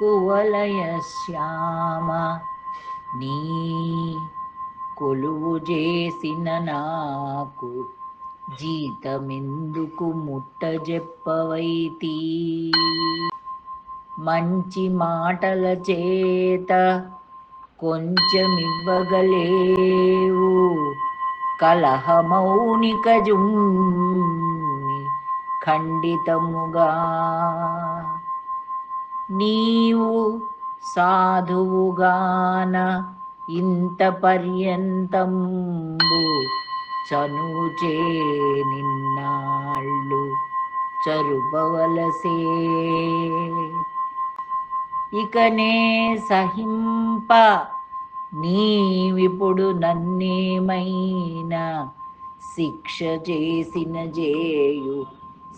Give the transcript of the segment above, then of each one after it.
కువలయ శ్యామ నీ కొలువు చేసిన నాకు జీతమెందుకు ముట్టజెప్పవైతి మంచి మాటల చేత కొంచెమివ్వగలేవు. కలహమౌనిక జుమ్మి ఖండితముగా నీవు సాధువుగాన ఇంత పర్యంతంబు చనుచే నిన్నాళ్ళు చరుపవలసే. ఇకనే సహింప నీవిప్పుడు నన్నేమైనా శిక్ష చేసిన జేయు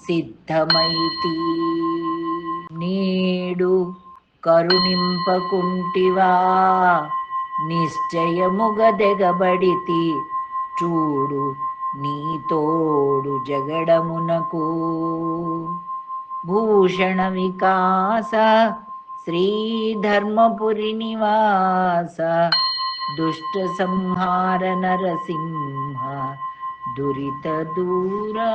సిద్ధమైతి. నేడు కరుణింపకుంటివా? నిశ్చయముగ దెగబడితి చూడు నీతోడు జగడమునకు. భూషణ వికాస శ్రీధర్మపురి నివాస దుష్ట సంహార నరసింహ దురిత దూరా